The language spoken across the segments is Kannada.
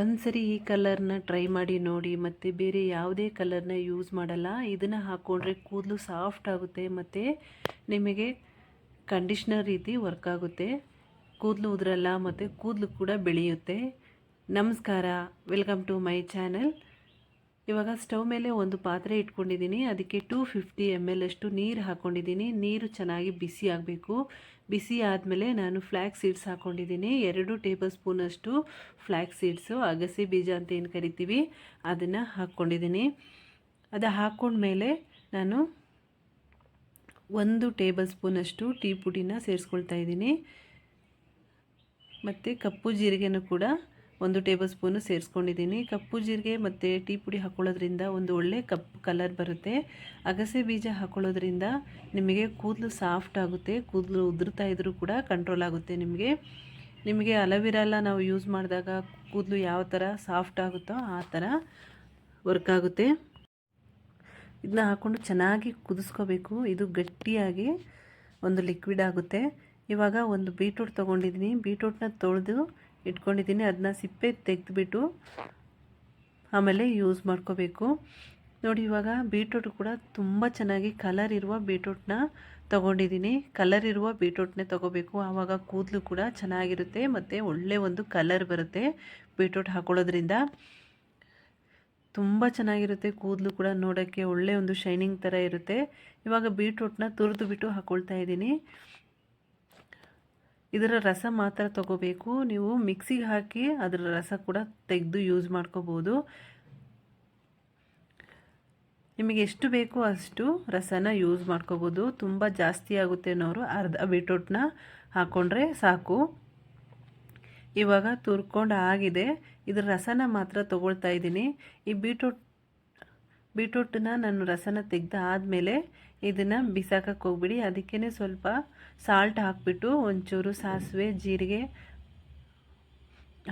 ಒಂದು ಸರಿ ಈ ಕಲರ್ನ ಟ್ರೈ ಮಾಡಿ ನೋಡಿ, ಮತ್ತು ಬೇರೆ ಯಾವುದೇ ಕಲರ್ನ ಯೂಸ್ ಮಾಡಲ್ಲ. ಇದನ್ನು ಹಾಕ್ಕೊಂಡ್ರೆ ಕೂದಲು ಸಾಫ್ಟ್ ಆಗುತ್ತೆ, ಮತ್ತು ನಿಮಗೆ ಕಂಡೀಷ್ನರ್ ರೀತಿ ವರ್ಕ್ ಆಗುತ್ತೆ. ಕೂದಲು ಉದುರಲ್ಲ, ಮತ್ತು ಕೂದಲು ಕೂಡ ಬೆಳೆಯುತ್ತೆ. ನಮಸ್ಕಾರ. ವೆಲ್ಕಮ್ ಟು ಮೈ ಚಾನಲ್ ಇವಾಗ ಸ್ಟವ್ ಮೇಲೆ ಒಂದು ಪಾತ್ರೆ ಇಟ್ಕೊಂಡಿದ್ದೀನಿ. ಅದಕ್ಕೆ ಟೂ ಫಿಫ್ಟಿ ಎಂ ಎಲ್ ಅಷ್ಟು ನೀರು ಹಾಕ್ಕೊಂಡಿದ್ದೀನಿ ನೀರು ಚೆನ್ನಾಗಿ ಬಿಸಿ ಆಗಬೇಕು. ಬಿಸಿ ಆದಮೇಲೆ ನಾನು ಫ್ಲ್ಯಾಕ್ ಸೀಡ್ಸ್ ಹಾಕ್ಕೊಂಡಿದ್ದೀನಿ ಎರಡು ಟೇಬಲ್ ಸ್ಪೂನಷ್ಟು ಫ್ಲ್ಯಾಕ್ ಸೀಡ್ಸು ಅಗಸೆ ಬೀಜ ಅಂತ ಏನು ಕರಿತೀವಿ ಅದನ್ನು ಹಾಕ್ಕೊಂಡಿದ್ದೀನಿ ಅದು ಹಾಕ್ಕೊಂಡ್ಮೇಲೆ ನಾನು ಒಂದು ಟೇಬಲ್ ಸ್ಪೂನಷ್ಟು ಟೀ ಪುಡಿನ ಸೇರಿಸ್ಕೊಳ್ತಾ ಇದ್ದೀನಿ. ಮತ್ತು ಕಪ್ಪು ಜೀರಿಗೆನೂ ಕೂಡ ಒಂದು ಟೇಬಲ್ ಸ್ಪೂನು ಸೇರಿಸ್ಕೊಂಡಿದ್ದೀನಿ. ಕಪ್ಪು ಜೀರಿಗೆ ಮತ್ತು ಟೀ ಪುಡಿ ಹಾಕ್ಕೊಳ್ಳೋದ್ರಿಂದ ಒಂದು ಒಳ್ಳೆ ಕಪ್ಪು ಕಲರ್ ಬರುತ್ತೆ. ಅಗಸೆ ಬೀಜ ಹಾಕೊಳ್ಳೋದ್ರಿಂದ ನಿಮಗೆ ಕೂದಲು ಸಾಫ್ಟ್ ಆಗುತ್ತೆ. ಕೂದಲು ಉದುರ್ತಾ ಇದ್ದರೂ ಕೂಡ ಕಂಟ್ರೋಲ್ ಆಗುತ್ತೆ ನಿಮಗೆ. ನಿಮಗೆ ಅಲವಿರಲ್ಲ ನಾವು ಯೂಸ್ ಮಾಡಿದಾಗ ಕೂದಲು ಯಾವ ಥರ ಸಾಫ್ಟ್ ಆಗುತ್ತೋ ಆ ಥರ ವರ್ಕ್ ಆಗುತ್ತೆ. ಇದನ್ನ ಹಾಕ್ಕೊಂಡು ಚೆನ್ನಾಗಿ ಕುದಿಸ್ಕೋಬೇಕು. ಇದು ಗಟ್ಟಿಯಾಗಿ ಒಂದು ಲಿಕ್ವಿಡ್ ಆಗುತ್ತೆ. ಇವಾಗ ಒಂದು ಬೀಟ್ರೂಟ್ ತೊಗೊಂಡಿದ್ದೀನಿ. ಬೀಟ್ರೂಟ್ನ ತೊಳೆದು ಇಟ್ಕೊಂಡಿದ್ದೀನಿ. ಅದನ್ನ ಸಿಪ್ಪೆ ತೆಗೆದುಬಿಟ್ಟು ಆಮೇಲೆ ಯೂಸ್ ಮಾಡ್ಕೋಬೇಕು. ನೋಡಿ, ಇವಾಗ ಬೀಟ್ರೂಟ್ ಕೂಡ ತುಂಬ ಚೆನ್ನಾಗಿ ಕಲರ್ ಇರುವ ಬೀಟ್ರೂಟ್ನ ತೊಗೊಂಡಿದ್ದೀನಿ. ಕಲರ್ ಇರುವ ಬೀಟ್ರೂಟ್ನೇ ತೊಗೋಬೇಕು. ಆವಾಗ ಕೂದಲು ಕೂಡ ಚೆನ್ನಾಗಿರುತ್ತೆ ಮತ್ತು ಒಳ್ಳೆ ಒಂದು ಕಲರ್ ಬರುತ್ತೆ ಬೀಟ್ರೂಟ್ ಹಾಕೊಳ್ಳೋದ್ರಿಂದ. ತುಂಬ ಚೆನ್ನಾಗಿರುತ್ತೆ ಕೂದಲು ಕೂಡ ನೋಡೋಕ್ಕೆ, ಒಳ್ಳೆ ಒಂದು ಶೈನಿಂಗ್ ಥರ ಇರುತ್ತೆ. ಇವಾಗ ಬೀಟ್ರೂಟ್ನ ತುರಿದು ಬಿಟ್ಟು ಹಾಕ್ಕೊಳ್ತಾ ಇದ್ದೀನಿ. ಇದರ ರಸ ಮಾತ್ರ ತಗೋಬೇಕು. ನೀವು ಮಿಕ್ಸಿಗೆ ಹಾಕಿ ಅದರ ರಸ ಕೂಡ ತೆಗೆದು ಯೂಸ್ ಮಾಡ್ಕೋಬೋದು. ನಿಮಗೆ ಎಷ್ಟು ಬೇಕೋ ಅಷ್ಟು ರಸನ ಯೂಸ್ ಮಾಡ್ಕೋಬೋದು. ತುಂಬ ಜಾಸ್ತಿ ಆಗುತ್ತೆ ಅನ್ನೋರು ಅರ್ಧ ಬೀಟ್ರೂಟ್ನ ಹಾಕ್ಕೊಂಡ್ರೆ ಸಾಕು. ಇವಾಗ ತುರ್ಕೊಂಡು ಆಗಿದೆ. ಇದರ ರಸನ ಮಾತ್ರ ತೊಗೊಳ್ತಾ ಇದ್ದೀನಿ. ಈ ಬೀಟ್ರೂಟ್ ಬೀಟ್ರೂಟನ್ನ ನಾನು ರಸನ ತೆಗೆದು ಆದಮೇಲೆ ಇದನ್ನು ಬಿಸಾಕಕ್ಕೆ ಹೋಗ್ಬಿಡಿ. ಅದಕ್ಕೇ ಸ್ವಲ್ಪ ಸಾಲ್ಟ್ ಹಾಕಿಬಿಟ್ಟು ಒಂಚೂರು ಸಾಸಿವೆ, ಜೀರಿಗೆ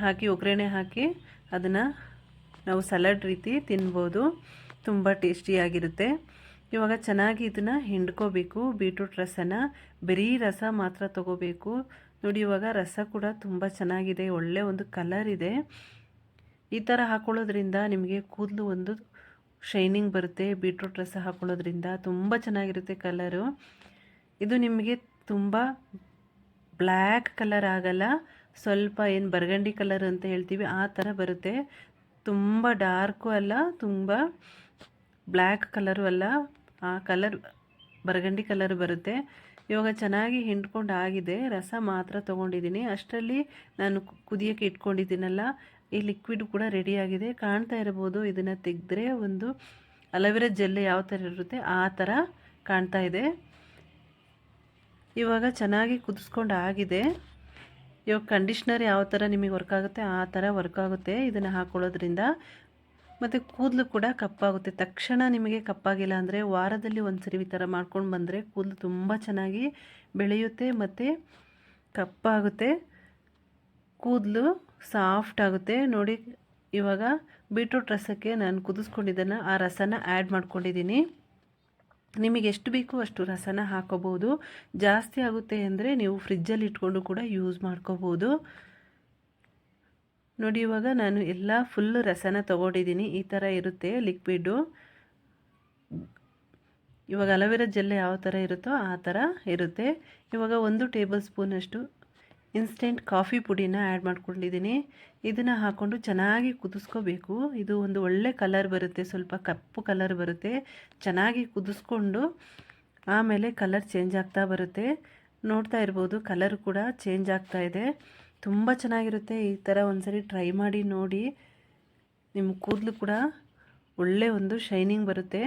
ಹಾಕಿ, ಒಗ್ಗರಣೆ ಹಾಕಿ ಅದನ್ನು ನಾವು ಸಲಾಡ್ ರೀತಿ ತಿನ್ಬೋದು. ತುಂಬ ಟೇಸ್ಟಿಯಾಗಿರುತ್ತೆ ಇವಾಗ ಚೆನ್ನಾಗಿ ಇದನ್ನು ಹಿಂಡ್ಕೋಬೇಕು. ಬೀಟ್ರೂಟ್ ರಸನ ಬರೀ ರಸ ಮಾತ್ರ ತಗೋಬೇಕು. ನೋಡಿ, ಇವಾಗ ರಸ ಕೂಡ ತುಂಬ ಚೆನ್ನಾಗಿದೆ. ಒಳ್ಳೆ ಒಂದು ಕಲರ್ ಇದೆ. ಈ ಥರ ಹಾಕ್ಕೊಳ್ಳೋದ್ರಿಂದ ನಿಮಗೆ ಕೂದಲು ಒಂದು ಶೈನಿಂಗ್ ಬರುತ್ತೆ, ಬೀಟ್ರೂಟ್ ರಸ ಹಾಕ್ಕೊಳ್ಳೋದ್ರಿಂದ ತುಂಬ ಚೆನ್ನಾಗಿರುತ್ತೆ ಕಲರು. ಇದು ನಿಮಗೆ ತುಂಬ ಬ್ಲ್ಯಾಕ್ ಕಲರ್ ಆಗಲ್ಲ, ಸ್ವಲ್ಪ ಏನು ಬರ್ಗಂಡಿ ಕಲರ್ ಅಂತ ಹೇಳ್ತೀವಿ, ಆ ಥರ ಬರುತ್ತೆ. ತುಂಬ ಡಾರ್ಕು ಅಲ್ಲ, ತುಂಬ ಬ್ಲ್ಯಾಕ್ ಕಲರು ಅಲ್ಲ, ಆ ಕಲರ್, ಬರ್ಗಂಡಿ ಕಲರ್ ಬರುತ್ತೆ. ಇವಾಗ ಚೆನ್ನಾಗಿ ಹಿಂಡ್ಕೊಂಡು ಆಗಿದೆ, ರಸ ಮಾತ್ರ ತೊಗೊಂಡಿದ್ದೀನಿ. ಅಷ್ಟರಲ್ಲಿ ನಾನು ಕುದಿಯೋಕ್ಕೆ ಇಟ್ಕೊಂಡಿದ್ದೀನಲ್ಲ ಈ ಲಿಕ್ವಿಡ್ ಕೂಡ ರೆಡಿಯಾಗಿದೆ ಕಾಣ್ತಾ ಇರ್ಬೋದು ಇದನ್ನು ತೆಗೆದ್ರೆ ಒಂದು ಅಲೋವೆರಾ ಜೆಲ್ ಯಾವ ಥರ ಇರುತ್ತೆ ಆ ಥರ ಕಾಣ್ತಾ ಇದೆ. ಇವಾಗ ಚೆನ್ನಾಗಿ ಕುದಿಸ್ಕೊಂಡು ಆಗಿದೆ. ಇವಾಗ ಕಂಡೀಷ್ನರ್ ಯಾವ ಥರ ನಿಮಗೆ ವರ್ಕ್ ಆಗುತ್ತೆ ಆ ಥರ ವರ್ಕ್ ಆಗುತ್ತೆ ಇದನ್ನು ಹಾಕ್ಕೊಳ್ಳೋದ್ರಿಂದ ಮತ್ತು ಕೂದಲು ಕೂಡ ಕಪ್ಪಾಗುತ್ತೆ ತಕ್ಷಣ ನಿಮಗೆ ಕಪ್ಪಾಗಿಲ್ಲ ಅಂದರೆ ವಾರದಲ್ಲಿ ಒಂದು ಸರಿ ಈ ಥರ ಮಾಡ್ಕೊಂಡು ಬಂದರೆ ಕೂದಲು ತುಂಬ ಚೆನ್ನಾಗಿ ಬೆಳೆಯುತ್ತೆ ಮತ್ತು ಕಪ್ಪಾಗುತ್ತೆ ಕೂದಲು ಸಾಫ್ಟ್ ಆಗುತ್ತೆ. ನೋಡಿ, ಇವಾಗ ಬೀಟ್ರೂಟ್ ರಸಕ್ಕೆ ನಾನು ಕುದಿಸ್ಕೊಂಡಿದ್ದನ್ನು ಆ ರಸನ ಆ್ಯಡ್ ಮಾಡ್ಕೊಂಡಿದ್ದೀನಿ. ನಿಮಗೆ ಎಷ್ಟು ಬೇಕು ಅಷ್ಟು ರಸನ ಹಾಕೋಬೋದು ಜಾಸ್ತಿ ಆಗುತ್ತೆ ಅಂದರೆ ನೀವು ಫ್ರಿಜ್ಜಲ್ಲಿ ಇಟ್ಕೊಂಡು ಕೂಡ ಯೂಸ್ ಮಾಡ್ಕೋಬೋದು ನೋಡಿ, ಇವಾಗ ನಾನು ಎಲ್ಲ ಫುಲ್ ರಸನ ತೊಗೊಂಡಿದ್ದೀನಿ. ಈ ಥರ ಇರುತ್ತೆ ಲಿಕ್ವಿಡು. ಇವಾಗ ಅಲೋವೆರಾ ಜೆಲ್ ಯಾವ ಥರ ಇರುತ್ತೋ ಆ ಥರ ಇರುತ್ತೆ. ಇವಾಗ ಒಂದು ಟೇಬಲ್ ಸ್ಪೂನಷ್ಟು ಇನ್ಸ್ಟೆಂಟ್ ಕಾಫಿ ಪುಡಿನ ಆ್ಯಡ್ ಮಾಡ್ಕೊಂಡಿದ್ದೀನಿ. ಇದನ್ನು ಹಾಕ್ಕೊಂಡು ಚೆನ್ನಾಗಿ ಕುದಿಸ್ಕೋಬೇಕು. ಇದು ಒಂದು ಒಳ್ಳೆ ಕಲರ್ ಬರುತ್ತೆ, ಸ್ವಲ್ಪ ಕಪ್ಪು ಕಲರ್ ಬರುತ್ತೆ. ಚೆನ್ನಾಗಿ ಕುದಿಸ್ಕೊಂಡು ಆಮೇಲೆ ಕಲರ್ ಚೇಂಜ್ ಆಗ್ತಾ ಬರುತ್ತೆ. ನೋಡ್ತಾ ಇರ್ಬೋದು, ಕಲರ್ ಕೂಡ ಚೇಂಜ್ ಆಗ್ತಾ ಇದೆ. ತುಂಬ ಚೆನ್ನಾಗಿರುತ್ತೆ. ಈ ಥರ ಒಂದ್ಸರಿ ಟ್ರೈ ಮಾಡಿ ನೋಡಿ. ನಿಮ್ಮ ಕೂದಲು ಕೂಡ ಒಳ್ಳೆ ಒಂದು ಶೈನಿಂಗ್ ಬರುತ್ತೆ.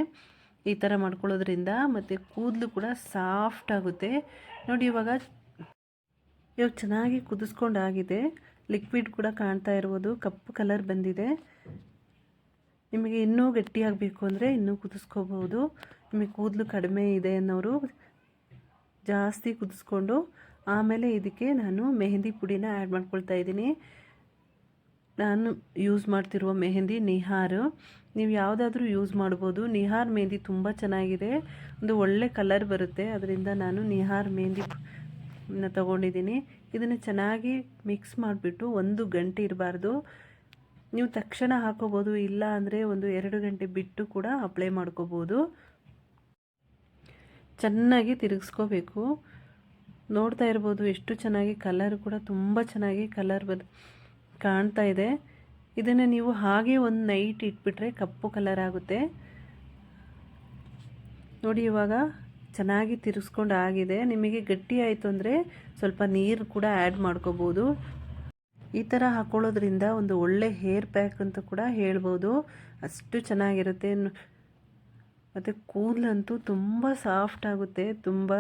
ಈ ಥರ ಮಾಡ್ಕೊಳ್ಳೋದ್ರಿಂದ ಮತ್ತು ಕೂದಲು ಕೂಡ ಸಾಫ್ಟ್ ಆಗುತ್ತೆ. ನೋಡಿ, ಇವಾಗ ಇವಾಗ ಚೆನ್ನಾಗಿ ಕುದಿಸ್ಕೊಂಡಾಗಿದೆ. ಲಿಕ್ವಿಡ್ ಕೂಡ ಕಾಣ್ತಾ ಇರ್ಬೋದು. ಕಪ್ಪು ಕಲರ್ ಬಂದಿದೆ. ನಿಮಗೆ ಇನ್ನೂ ಗಟ್ಟಿಯಾಗಬೇಕು ಅಂದರೆ ಇನ್ನೂ ಕುದಿಸ್ಕೋಬೋದು ನಿಮಗೆ ಕೂದಲು ಕಡಿಮೆ ಇದೆ ಅನ್ನೋರು ಜಾಸ್ತಿ ಕುದಿಸ್ಕೊಂಡು ಆಮೇಲೆ ಇದಕ್ಕೆ ನಾನು ಮೆಹಂದಿ ಪುಡಿನ ಆ್ಯಡ್ ಮಾಡ್ಕೊಳ್ತಾ ಇದ್ದೀನಿ. ನಾನು ಯೂಸ್ ಮಾಡ್ತಿರುವ ಮೆಹಂದಿ ನಿಹಾರ್. ನೀವು ಯಾವುದಾದ್ರೂ ಯೂಸ್ ಮಾಡ್ಬೋದು. ನಿಹಾರ್ ಮೆಹಂದಿ ತುಂಬ ಚೆನ್ನಾಗಿದೆ. ಒಂದು ಒಳ್ಳೆ ಕಲರ್ ಬರುತ್ತೆ. ಅದರಿಂದ ನಾನು ನಿಹಾರ್ ಮೆಹಂದಿ ತಗೊಂಡಿದ್ದೀನಿ. ಇದನ್ನು ಚೆನ್ನಾಗಿ ಮಿಕ್ಸ್ ಮಾಡಿಬಿಟ್ಟು ಒಂದು ಗಂಟೆ ಇರಬಾರ್ದು. ನೀವು ತಕ್ಷಣ ಹಾಕೋಬೋದು, ಇಲ್ಲ ಅಂದರೆ ಒಂದು ಎರಡು ಗಂಟೆ ಬಿಟ್ಟು ಕೂಡ ಅಪ್ಲೈ ಮಾಡ್ಕೋಬೋದು. ಚೆನ್ನಾಗಿ ತಿರುಗಿಸ್ಕೋಬೇಕು. ನೋಡ್ತಾ ಇರ್ಬೋದು, ಎಷ್ಟು ಚೆನ್ನಾಗಿ ಕಲರ್ ಕೂಡ ತುಂಬ ಚೆನ್ನಾಗಿ ಕಲರ್ ಬದ್ ಕಾಣ್ತಾ ಇದೆ. ಇದನ್ನು ನೀವು ಹಾಗೆ ಒಂದು ನೈಟ್ ಇಟ್ಬಿಟ್ರೆ ಕಪ್ಪು ಕಲರ್ ಆಗುತ್ತೆ. ನೋಡಿ ಇವಾಗ ಚೆನ್ನಾಗಿ ತಿರುಗಿಸ್ಕೊಂಡು ಆಗಿದೆ ನಿಮಗೆ ಗಟ್ಟಿ ಆಯಿತು ಅಂದರೆ ಸ್ವಲ್ಪ ನೀರು ಕೂಡ ಆ್ಯಡ್ ಮಾಡ್ಕೋಬೋದು. ಈ ಥರ ಹಾಕ್ಕೊಳ್ಳೋದ್ರಿಂದ ಒಂದು ಒಳ್ಳೆ ಹೇರ್ ಪ್ಯಾಕ್ ಅಂತ ಕೂಡ ಹೇಳ್ಬೋದು. ಅಷ್ಟು ಚೆನ್ನಾಗಿರುತ್ತೆ. ಮತ್ತು ಕೂದಲಂತೂ ತುಂಬ ಸಾಫ್ಟ್ ಆಗುತ್ತೆ. ತುಂಬ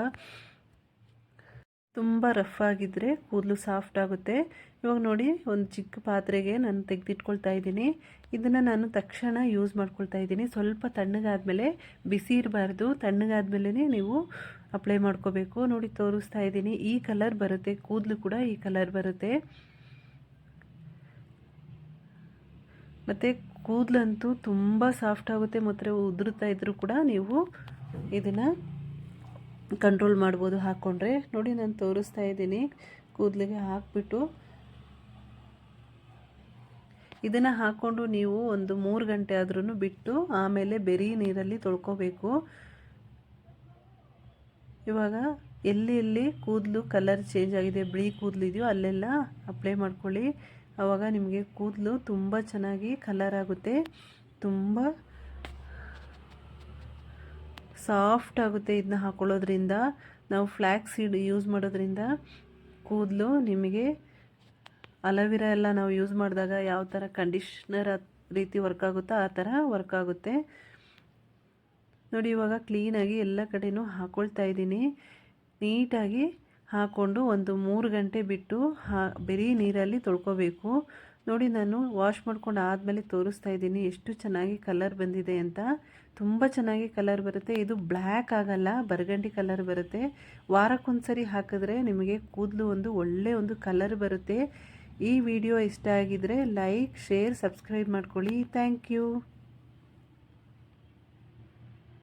ತುಂಬ ರಫ್ ಆಗಿದ್ದರೆ ಕೂದಲು ಸಾಫ್ಟ್ ಆಗುತ್ತೆ. ಇವಾಗ ನೋಡಿ, ಒಂದು ಚಿಕ್ಕ ಪಾತ್ರೆಗೆ ನಾನು ತೆಗೆದಿಟ್ಕೊಳ್ತಾ ಇದ್ದೀನಿ. ಇದನ್ನು ನಾನು ತಕ್ಷಣ ಯೂಸ್ ಮಾಡ್ಕೊಳ್ತಾ ಇದ್ದೀನಿ. ಸ್ವಲ್ಪ ತಣ್ಣಗಾದಮೇಲೆ ಬಿಸಿ ಇರಬಾರ್ದು. ತಣ್ಣಗಾದಮೇಲೆ ನೀವು ಅಪ್ಲೈ ಮಾಡ್ಕೋಬೇಕು. ನೋಡಿ, ತೋರಿಸ್ತಾ ಇದ್ದೀನಿ. ಈ ಕಲರ್ ಬರುತ್ತೆ. ಕೂದಲು ಕೂಡ ಈ ಕಲರ್ ಬರುತ್ತೆ. ಮತ್ತು ಕೂದಲಂತೂ ತುಂಬ ಸಾಫ್ಟ್ ಆಗುತ್ತೆ. ಮತ್ತು ಉದುರುತ್ತಾ ಇದ್ದರೂ ಕೂಡ ನೀವು ಇದನ್ನು ಕಂಟ್ರೋಲ್ ಮಾಡ್ಬೋದು ಹಾಕ್ಕೊಂಡ್ರೆ ನೋಡಿ ನಾನು ತೋರಿಸ್ತಾ ಇದ್ದೀನಿ. ಕೂದಲಿಗೆ ಹಾಕ್ಬಿಟ್ಟು. ಇದನ್ನು ಹಾಕ್ಕೊಂಡು ನೀವು ಒಂದು ಮೂರು ಗಂಟೆ ಆದ್ರೂ ಬಿಟ್ಟು ಆಮೇಲೆ ಬೆರಿ ನೀರಲ್ಲಿ ತೊಳ್ಕೋಬೇಕು. ಇವಾಗ ಎಲ್ಲಿ ಎಲ್ಲಿ ಕೂದಲು ಕಲರ್ ಚೇಂಜ್ ಆಗಿದೆ, ಬಿಳಿ ಕೂದಲು ಇದೆಯೋ ಅಲ್ಲೆಲ್ಲ ಅಪ್ಲೈ ಮಾಡ್ಕೊಳ್ಳಿ. ಆವಾಗ ನಿಮಗೆ ಕೂದಲು ತುಂಬ ಚೆನ್ನಾಗಿ ಕಲರ್ ಆಗುತ್ತೆ. ತುಂಬ ಸಾಫ್ಟ್ ಆಗುತ್ತೆ ಇದನ್ನ ಹಾಕೊಳ್ಳೋದ್ರಿಂದ. ನಾವು ಫ್ಲ್ಯಾಕ್ ಸೀಡ್ ಯೂಸ್ ಮಾಡೋದ್ರಿಂದ ಕೂದಲು ನಿಮಗೆ ಅಲವಿರಾ ಎಲ್ಲ ನಾವು ಯೂಸ್ ಮಾಡಿದಾಗ ಯಾವ ಥರ ಕಂಡೀಷ್ನರ್ ರೀತಿ ವರ್ಕ್ ಆಗುತ್ತೋ ಆ ಥರ ವರ್ಕ್ ಆಗುತ್ತೆ. ನೋಡಿ, ಇವಾಗ ಕ್ಲೀನಾಗಿ ಎಲ್ಲ ಕಡೆಯೂ ಹಾಕ್ಕೊಳ್ತಾ ಇದ್ದೀನಿ. ನೀಟಾಗಿ ಹಾಕ್ಕೊಂಡು ಒಂದು ಮೂರು ಗಂಟೆ ಬಿಟ್ಟು ಹಾ, ಬರೀ ನೀರಲ್ಲಿ ತೊಳ್ಕೊಬೇಕು. ನೋಡಿ, ನಾನು ವಾಶ್ ಮಾಡ್ಕೊಂಡು ಆದಮೇಲೆ ತೋರಿಸ್ತಾ ಇದ್ದೀನಿ ಎಷ್ಟು ಚೆನ್ನಾಗಿ ಕಲರ್ ಬಂದಿದೆ ಅಂತ. ತುಂಬ ಚೆನ್ನಾಗಿ ಕಲರ್ ಬರುತ್ತೆ. ಇದು ಬ್ಲ್ಯಾಕ್ ಆಗಲ್ಲ ಬರ್ಗಂಡಿ ಕಲರ್ ಬರುತ್ತೆ. ವಾರಕ್ಕೊಂದ್ಸರಿ ಹಾಕಿದ್ರೆ ನಿಮಗೆ ಕೂದಲು ಒಂದು ಒಳ್ಳೆ ಒಂದು ಕಲರ್ ಬರುತ್ತೆ. ಈ ವಿಡಿಯೋ ಇಷ್ಟ ಆಗಿದರೆ ಲೈಕ್ ಶೇರ್ ಸಬ್ಸ್ಕ್ರೈಬ್ ಮಾಡ್ಕೊಳ್ಳಿ. Thank you